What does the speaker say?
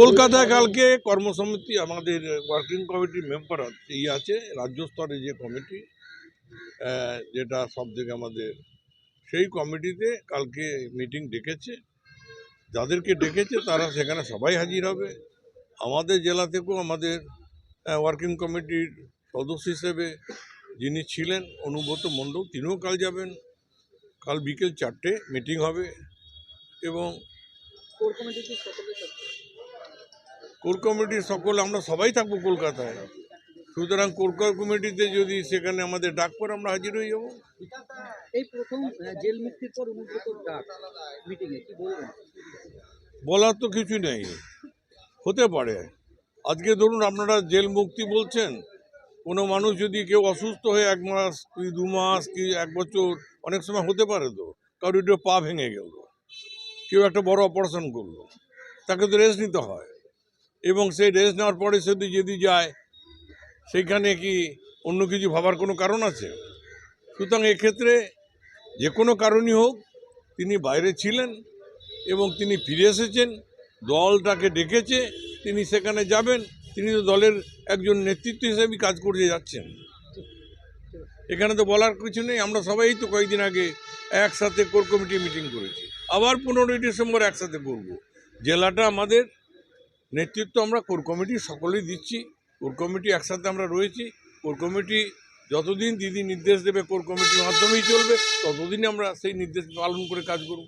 কলকাতায় কালকে কর্মসমিতি, আমাদের ওয়ার্কিং কমিটির মেম্বার এই আছে, রাজ্য স্তরে যে কমিটি যেটা সব থেকে আমাদের, সেই কমিটিতে কালকে মিটিং ডেকেছে। যাদেরকে ডেকেছে, তারা সেখানে সবাই হাজির হবে। আমাদের জেলা থেকেও আমাদের ওয়ার্কিং কমিটির সদস্য হিসেবে যিনি ছিলেন, অনুব্রত মণ্ডল, তিনিও কাল যাবেন। কাল বিকেল চারটে মিটিং হবে। এবং কোর কমিটির সকল আমরা সবাই থাকব কলকাতায়। সুতরাং কোর কমিটিতে যদি সেখানে আমাদের ডাক পর আমরা হাজির হয়ে যাব। এই প্রথম জেল মুক্তির পর ডাক মিটিংয়ে কি বলবেন? বলার তো কিছু নেই। হতে পারে। আজকে ধরুন আপনারা জেল মুক্তি বলছেন কোনো মানুষ যদি কেউ অসুস্থ হয়ে এক মাস কি দু মাস কি এক বছর অনেক সময় হতে পারে তো কারোর পা ভেঙে গেল। কেউ একটা বড় অপারেশন করল। তাকে তো রেস্ট নিতে হয়। এবং সেই রেস্ট নেওয়ার পরে যদি যদি যায়। সেইখানে কি অন্য কিছু ভাবার কোনো কারণ আছে? সুতরাং এক্ষেত্রে যে কোনো কারণই হোক, তিনি বাইরে ছিলেন এবং তিনি ফিরে এসেছেন। দলটাকে ডেকেছে, তিনি সেখানে যাবেন। তিনি তো দলের একজন নেতৃত্ব হিসেবে কাজ করে যাচ্ছেন। এখানে তো বলার কিছু নেই। আমরা সবাই তো কয়েকদিন আগে একসাথে কোর কমিটি মিটিং করেছি। আবার পনেরোই ডিসেম্বর একসাথে করব। জেলাটা আমাদের নেতৃত্ব আমরা, কোর কমিটি সকলেই দিচ্ছি। কোর কমিটি একসাথে আমরা রয়েছি। কোর কমিটি যতদিন দিদি নির্দেশ দেবে, কোর কমিটির মাধ্যমেই চলবে ততদিন আমরা সেই নির্দেশ পালন করে কাজ করব।